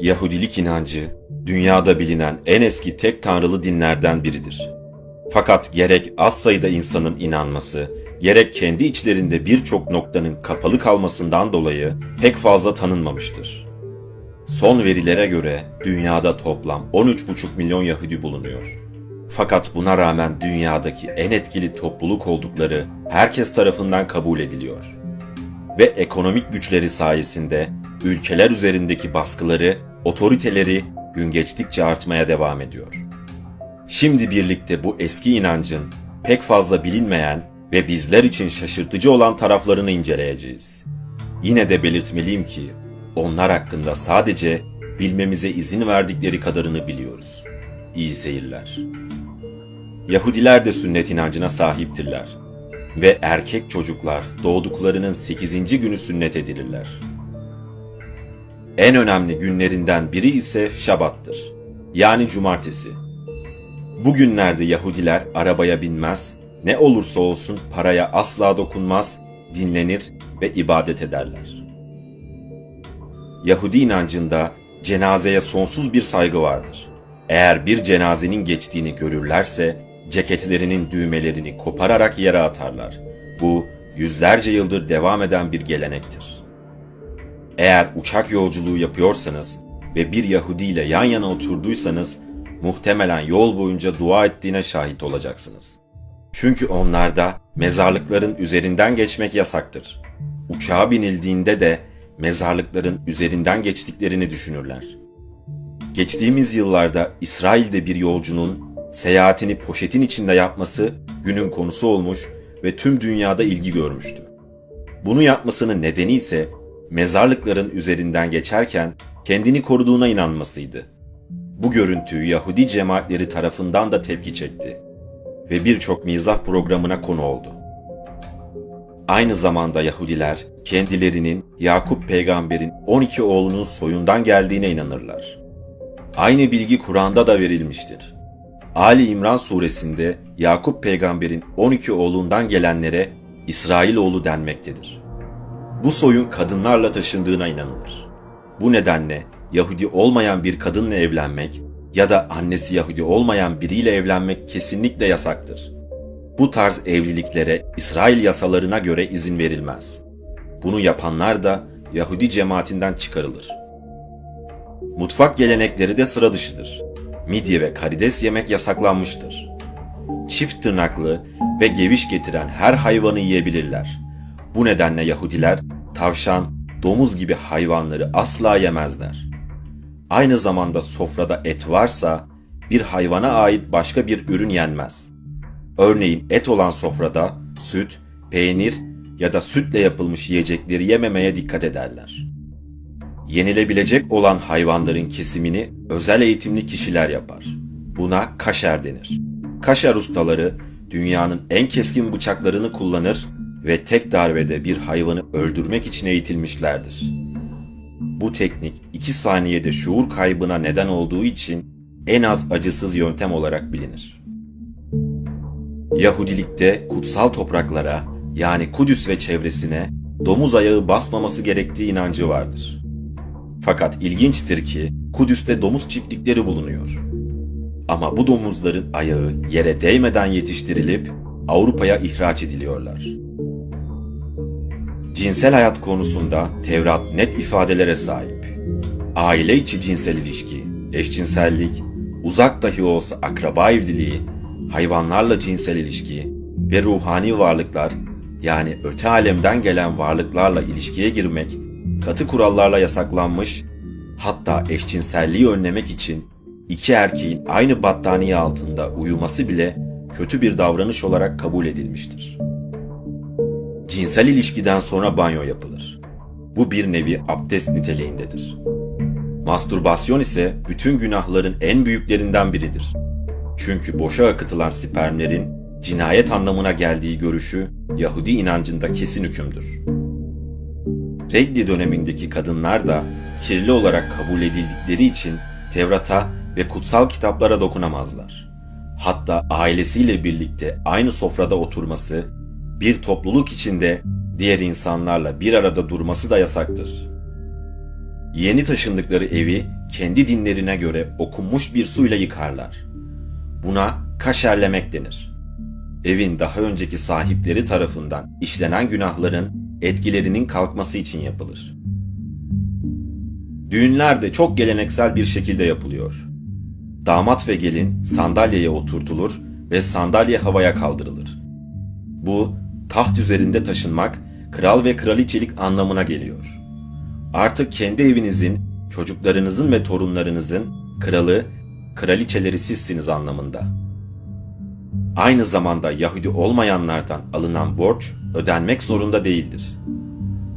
Yahudilik inancı, dünyada bilinen en eski tek tanrılı dinlerden biridir. Fakat gerek az sayıda insanın inanması, gerek kendi içlerinde birçok noktanın kapalı kalmasından dolayı pek fazla tanınmamıştır. Son verilere göre dünyada toplam 13,5 milyon Yahudi bulunuyor. Fakat buna rağmen dünyadaki en etkili topluluk oldukları herkes tarafından kabul ediliyor. Ve ekonomik güçleri sayesinde ülkeler üzerindeki baskıları, otoriteleri gün geçtikçe artmaya devam ediyor. Şimdi birlikte bu eski inancın pek fazla bilinmeyen ve bizler için şaşırtıcı olan taraflarını inceleyeceğiz. Yine de belirtmeliyim ki onlar hakkında sadece bilmemize izin verdikleri kadarını biliyoruz. İyi seyirler. Yahudiler de sünnet inancına sahiptirler ve erkek çocuklar doğduklarının 8. günü sünnet edilirler. En önemli günlerinden biri ise Şabat'tır. Yani cumartesi. Bu günlerde Yahudiler arabaya binmez, ne olursa olsun paraya asla dokunmaz, dinlenir ve ibadet ederler. Yahudi inancında cenazeye sonsuz bir saygı vardır. Eğer bir cenazenin geçtiğini görürlerse ceketlerinin düğmelerini kopararak yere atarlar. Bu yüzlerce yıldır devam eden bir gelenektir. Eğer uçak yolculuğu yapıyorsanız ve bir Yahudi ile yan yana oturduysanız muhtemelen yol boyunca dua ettiğine şahit olacaksınız. Çünkü onlarda mezarlıkların üzerinden geçmek yasaktır. Uçağa binildiğinde de mezarlıkların üzerinden geçtiklerini düşünürler. Geçtiğimiz yıllarda İsrail'de bir yolcunun seyahatini poşetin içinde yapması günün konusu olmuş ve tüm dünyada ilgi görmüştü. Bunu yapmasının nedeni ise mezarlıkların üzerinden geçerken kendini koruduğuna inanmasıydı. Bu görüntü Yahudi cemaatleri tarafından da tepki çekti ve birçok mizah programına konu oldu. Aynı zamanda Yahudiler kendilerinin Yakup peygamberin 12 oğlunun soyundan geldiğine inanırlar. Aynı bilgi Kur'an'da da verilmiştir. Ali İmran suresinde Yakup peygamberin 12 oğlundan gelenlere İsrailoğlu denmektedir. Bu soyun kadınlarla taşındığına inanılır. Bu nedenle Yahudi olmayan bir kadınla evlenmek ya da annesi Yahudi olmayan biriyle evlenmek kesinlikle yasaktır. Bu tarz evliliklere İsrail yasalarına göre izin verilmez. Bunu yapanlar da Yahudi cemaatinden çıkarılır. Mutfak gelenekleri de sıra dışıdır. Midye ve karides yemek yasaklanmıştır. Çift tırnaklı ve geviş getiren her hayvanı yiyebilirler. Bu nedenle Yahudiler tavşan, domuz gibi hayvanları asla yemezler. Aynı zamanda sofrada et varsa bir hayvana ait başka bir ürün yenmez. Örneğin et olan sofrada süt, peynir ya da sütle yapılmış yiyecekleri yememeye dikkat ederler. Yenilebilecek olan hayvanların kesimini özel eğitimli kişiler yapar. Buna kaşer denir. Kaşer ustaları dünyanın en keskin bıçaklarını kullanır ve tek darbede bir hayvanı öldürmek için eğitilmişlerdir. Bu teknik 2 saniyede şuur kaybına neden olduğu için en az acısız yöntem olarak bilinir. Yahudilikte kutsal topraklara yani Kudüs ve çevresine domuz ayağı basmaması gerektiği inancı vardır. Fakat ilginçtir ki Kudüs'te domuz çiftlikleri bulunuyor. Ama bu domuzların ayağı yere değmeden yetiştirilip Avrupa'ya ihraç ediliyorlar. Cinsel hayat konusunda Tevrat net ifadelere sahip. Aile içi cinsel ilişki, eşcinsellik, uzak dahi olsa akraba evliliği, hayvanlarla cinsel ilişki ve ruhani varlıklar yani öte alemden gelen varlıklarla ilişkiye girmek katı kurallarla yasaklanmış, hatta eşcinselliği önlemek için iki erkeğin aynı battaniye altında uyuması bile kötü bir davranış olarak kabul edilmiştir. Cinsel ilişkiden sonra banyo yapılır. Bu bir nevi abdest niteliğindedir. Mastürbasyon ise bütün günahların en büyüklerinden biridir. Çünkü boşa akıtılan spermlerin cinayet anlamına geldiği görüşü Yahudi inancında kesin hükümdür. Regli dönemindeki kadınlar da kirli olarak kabul edildikleri için Tevrat'a ve kutsal kitaplara dokunamazlar. Hatta ailesiyle birlikte aynı sofrada oturması, bir topluluk içinde diğer insanlarla bir arada durması da yasaktır. yeni taşındıkları evi kendi dinlerine göre okunmuş bir suyla yıkarlar. Buna kaşerlemek denir. Evin daha önceki sahipleri tarafından işlenen günahların etkilerinin kalkması için yapılır. Düğünler de çok geleneksel bir şekilde yapılıyor. Damat ve gelin sandalyeye oturtulur ve sandalye havaya kaldırılır. Bu taht üzerinde taşınmak, kral ve kraliçelik anlamına geliyor. Artık kendi evinizin, çocuklarınızın ve torunlarınızın kralı, kraliçeleri sizsiniz anlamında. Aynı zamanda Yahudi olmayanlardan alınan borç ödenmek zorunda değildir.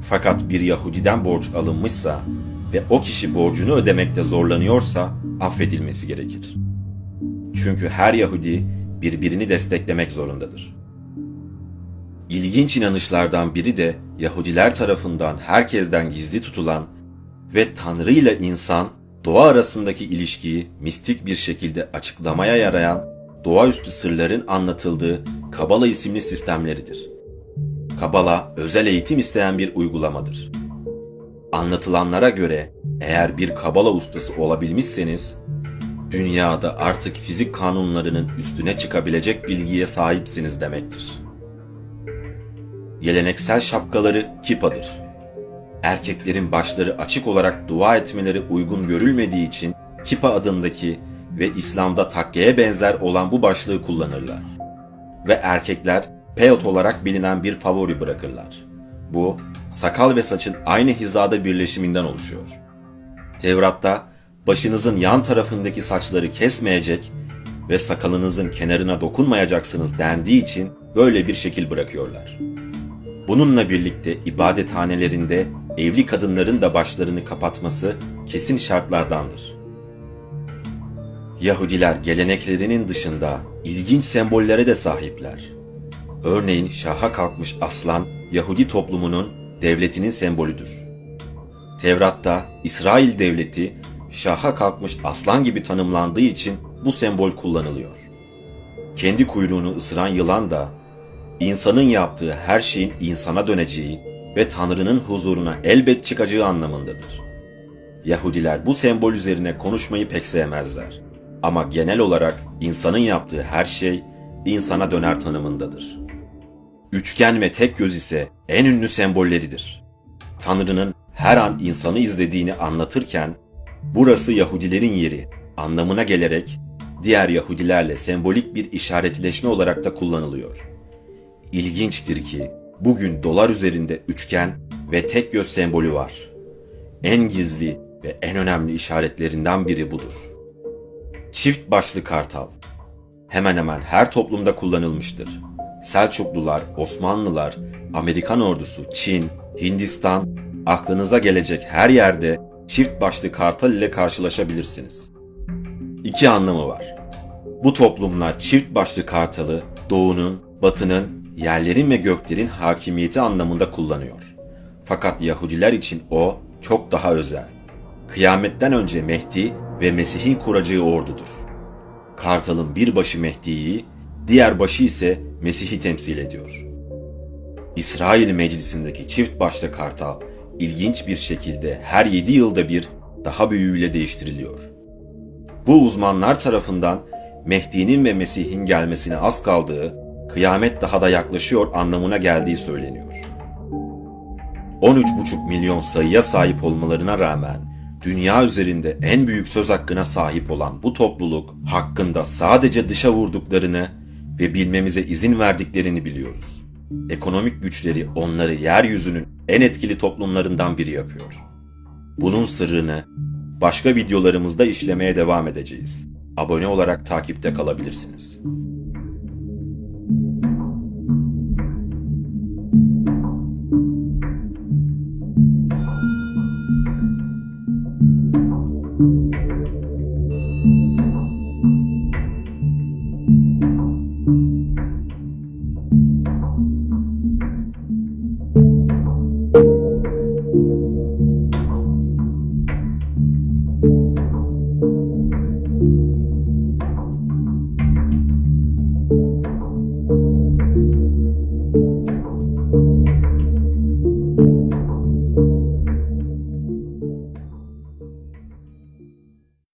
Fakat bir Yahudiden borç alınmışsa ve o kişi borcunu ödemekte zorlanıyorsa affedilmesi gerekir. Çünkü her Yahudi birbirini desteklemek zorundadır. İlginç inanışlardan biri de Yahudiler tarafından herkesten gizli tutulan ve Tanrı ile insan doğa arasındaki ilişkiyi mistik bir şekilde açıklamaya yarayan doğaüstü sırların anlatıldığı Kabala isimli sistemleridir. Kabala özel eğitim isteyen bir uygulamadır. Anlatılanlara göre eğer bir Kabala ustası olabilmişseniz dünyada artık fizik kanunlarının üstüne çıkabilecek bilgiye sahipsiniz demektir. Geleneksel şapkaları kipadır. Erkeklerin başları açık olarak dua etmeleri uygun görülmediği için kipa adındaki ve İslam'da takkeye benzer olan bu başlığı kullanırlar. Ve erkekler peot olarak bilinen bir favori bırakırlar. Bu, sakal ve saçın aynı hizada birleşiminden oluşuyor. Tevrat'ta başınızın yan tarafındaki saçları kesmeyecek ve sakalınızın kenarına dokunmayacaksınız dendiği için böyle bir şekil bırakıyorlar. Bununla birlikte ibadethanelerinde evli kadınların da başlarını kapatması kesin şartlardandır. Yahudiler geleneklerinin dışında ilginç sembollere de sahipler. Örneğin şaha kalkmış aslan Yahudi toplumunun devletinin sembolüdür. Tevrat'ta İsrail devleti şaha kalkmış aslan gibi tanımlandığı için bu sembol kullanılıyor. Kendi kuyruğunu ısıran yılan da insanın yaptığı her şeyin insana döneceği ve Tanrı'nın huzuruna elbet çıkacağı anlamındadır. Yahudiler bu sembol üzerine konuşmayı pek sevmezler. Ama genel olarak insanın yaptığı her şey insana döner tanımındadır. Üçgen ve tek göz ise en ünlü sembolleridir. Tanrı'nın her an insanı izlediğini anlatırken burası Yahudilerin yeri anlamına gelerek diğer Yahudilerle sembolik bir işaretleşme olarak da kullanılıyor. İlginçtir ki bugün dolar üzerinde üçgen ve tek göz sembolü var. En gizli ve en önemli işaretlerinden biri budur. Çift başlı kartal. Hemen hemen her toplumda kullanılmıştır. Selçuklular, Osmanlılar, Amerikan ordusu, Çin, Hindistan, aklınıza gelecek her yerde çift başlı kartal ile karşılaşabilirsiniz. İki anlamı var. Bu toplumlar çift başlı kartalı doğunun, batının, yerlerin ve göklerin hakimiyeti anlamında kullanıyor. Fakat Yahudiler için o çok daha özel. Kıyametten önce Mehdi ve Mesih'in kuracağı ordudur. Kartalın bir başı Mehdi'yi, diğer başı ise Mesih'i temsil ediyor. İsrail meclisindeki çift başlı kartal ilginç bir şekilde her yedi yılda bir daha büyüğüyle değiştiriliyor. Bu uzmanlar tarafından Mehdi'nin ve Mesih'in gelmesine az kaldığı, kıyamet daha da yaklaşıyor anlamına geldiği söyleniyor. 13,5 milyon sayıya sahip olmalarına rağmen dünya üzerinde en büyük söz hakkına sahip olan bu topluluk hakkında sadece dışa vurduklarını ve bilmemize izin verdiklerini biliyoruz. Ekonomik güçleri onları yeryüzünün en etkili toplumlarından biri yapıyor. Bunun sırrını başka videolarımızda işlemeye devam edeceğiz. Abone olarak takipte kalabilirsiniz.